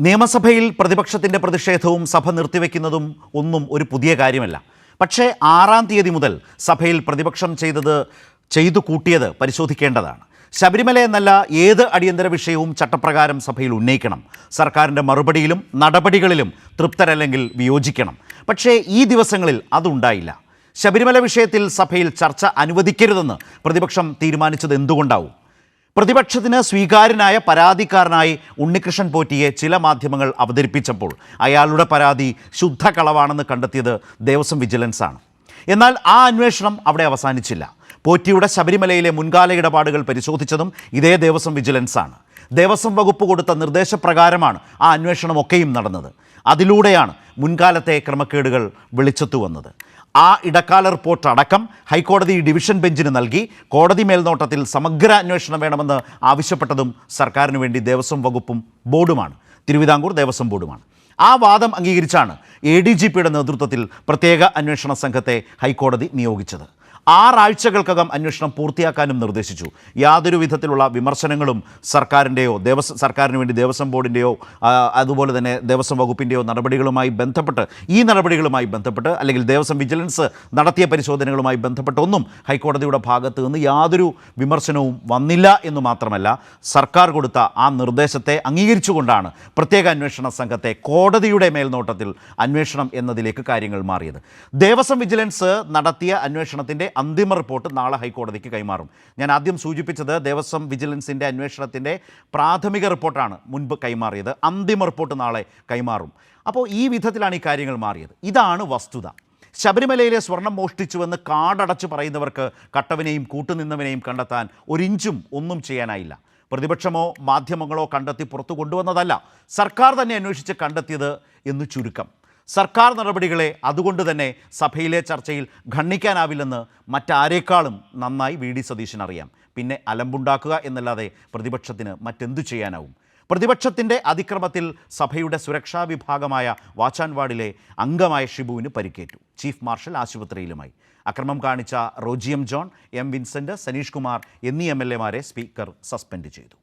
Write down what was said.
നിയമസഭയിൽ പ്രതിപക്ഷത്തിന്റെ പ്രതിഷേധവും സഭ നിർത്തിവെക്കുന്നതും ഒന്നും ഒരു പുതിയ കാര്യമല്ല. പക്ഷേ ആറാം തീയതി മുതൽ സഭയിൽ പ്രതിപക്ഷം ചെയ്തത് ചെയ്തു കൂട്ടിയത് പരിശോധിക്കേണ്ടതാണ്. ശബരിമല എന്നല്ല ഏത് അടിയന്തര വിഷയവും ചട്ടപ്രകാരം സഭയിൽ ഉന്നയിക്കണം. സർക്കാരിന്റെ മറുപടിയിലും നടപടികളിലും തൃപ്തരല്ലെങ്കിൽ വിയോജിക്കണം. പക്ഷേ ഈ ദിവസങ്ങളിൽ അതുണ്ടായില്ല. ശബരിമല വിഷയത്തിൽ സഭയിൽ ചർച്ച അനുവദിക്കരുതെന്ന് പ്രതിപക്ഷം തീരുമാനിച്ചത് എന്തുകൊണ്ടാവും? പ്രതിപക്ഷത്തിന് സ്വീകാര്യനായ പരാതിക്കാരനായി ഉണ്ണികൃഷ്ണൻ പോറ്റിയെ ചില മാധ്യമങ്ങൾ അവതരിപ്പിച്ചപ്പോൾ അയാളുടെ പരാതി ശുദ്ധ കളവാണെന്ന് കണ്ടെത്തിയത് ദേവസ്വം വിജിലൻസ് ആണ് എന്നാൽ ആ അന്വേഷണം അവിടെ അവസാനിച്ചില്ല. പോറ്റിയുടെ ശബരിമലയിലെ മുൻകാല ഇടപാടുകൾ പരിശോധിച്ചതും ഇതേ ദേവസ്വം വിജിലൻസ് ആണ് ദേവസ്വം വകുപ്പ് കൊടുത്ത നിർദ്ദേശപ്രകാരമാണ് ആ അന്വേഷണമൊക്കെയും നടന്നത്. അതിലൂടെയാണ് മുൻകാലത്തെ ക്രമക്കേടുകൾ വെളിച്ചത്തു വന്നത്. ആ ഇടക്കാല റിപ്പോർട്ട് അടക്കം ഹൈക്കോടതി ഡിവിഷൻ ബെഞ്ചിന് നൽകി. കോടതി മേൽനോട്ടത്തിൽ സമഗ്ര അന്വേഷണം വേണമെന്ന് ആവശ്യപ്പെട്ടതും സർക്കാരിന് വേണ്ടി ദേവസ്വം വകുപ്പും ബോർഡുമാണ്. തിരുവിതാംകൂർ ദേവസ്വം ബോർഡുമാണ്. ആ വാദം അംഗീകരിച്ചാണ് എ ഡി ജി പിയുടെ നേതൃത്വത്തിൽ പ്രത്യേക അന്വേഷണ സംഘത്തെ ഹൈക്കോടതി നിയോഗിച്ചത്. ആറാഴ്ചകൾക്കകം അന്വേഷണം പൂർത്തിയാക്കാനും നിർദ്ദേശിച്ചു. യാതൊരു വിധത്തിലുള്ള വിമർശനങ്ങളും സർക്കാരിന്റെയോ ദേവസ്വം സർക്കാരിന് വേണ്ടി ദേവസ്വം ബോർഡിന്റെയോ അതുപോലെ തന്നെ ദേവസ്വം വകുപ്പിന്റെയോ നടപടികളുമായി ബന്ധപ്പെട്ട് ഈ നടപടികളുമായി ബന്ധപ്പെട്ട് അല്ലെങ്കിൽ ദേവസ്വം വിജിലൻസ് നടത്തിയ പരിശോധനകളുമായി ബന്ധപ്പെട്ടൊന്നും ഹൈക്കോടതിയുടെ ഭാഗത്ത് നിന്ന് യാതൊരു വിമർശനവും വന്നില്ല എന്ന് മാത്രമല്ല സർക്കാർ കൊടുത്ത ആ നിർദ്ദേശത്തെ അംഗീകരിച്ചുകൊണ്ടാണ് പ്രത്യേക അന്വേഷണ സംഘത്തെ കോടതിയുടെ മേൽനോട്ടത്തിൽ അന്വേഷണം എന്നതിലേക്ക് കാര്യങ്ങൾ മാറിയത്. ദേവസ്വം വിജിലൻസ് നടത്തിയ അന്വേഷണത്തിന്റെ അന്തിമ റിപ്പോർട്ട് നാളെ ഹൈക്കോടതിക്ക് കൈമാറും. ഞാൻ ആദ്യം സൂചിപ്പിച്ചത് ദേവസ്വം വിജിലൻസിന്റെ അന്വേഷണത്തിന്റെ പ്രാഥമിക റിപ്പോർട്ടാണ് മുൻപ് കൈമാറിയത്. അന്തിമ റിപ്പോർട്ട് നാളെ കൈമാറും. അപ്പോൾ ഈ വിധത്തിലാണ് ഈ കാര്യങ്ങൾ മാറിയത്. ഇതാണ് വസ്തുത. ശബരിമലയിലെ സ്വർണം മോഷ്ടിച്ചുവെന്ന് കാടടച്ച് പറയുന്നവർക്ക് കട്ടവനെയും കൂട്ടുനിന്നവനെയും കണ്ടെത്താൻ ഒരിഞ്ചും ഒന്നും ചെയ്യാനായില്ല. പ്രതിപക്ഷമോ മാധ്യമങ്ങളോ കണ്ടെത്തി പുറത്തു കൊണ്ടുവന്നതല്ല. സർക്കാർ തന്നെ അന്വേഷിച്ച് കണ്ടെത്തിയത് എന്ന് ചുരുക്കം. സർക്കാർ നടപടികളെ അതുകൊണ്ട് തന്നെ സഭയിലെ ചർച്ചയിൽ ഖണ്ഡിക്കാനാവില്ലെന്ന് മറ്റാരേക്കാളും നന്നായി വി ഡി സതീശൻ അറിയാം. പിന്നെ അലമ്പുണ്ടാക്കുക എന്നല്ലാതെ പ്രതിപക്ഷത്തിന് മറ്റെന്തു ചെയ്യാനാവും? പ്രതിപക്ഷത്തിന്റെ അതിക്രമത്തിൽ സഭയുടെ സുരക്ഷാ വിഭാഗമായ വാച്ചാൻവാർഡിലെ അംഗമായ ഷിബുവിന് പരിക്കേറ്റു. ചീഫ് മാർഷൽ ആശുപത്രിയിലുമായി. അക്രമം കാണിച്ച റോജിയം John M Vincent Saneesh Kumar എന്നീ എം എൽ എമാരെ സ്പീക്കർ സസ്പെൻഡ് ചെയ്തു.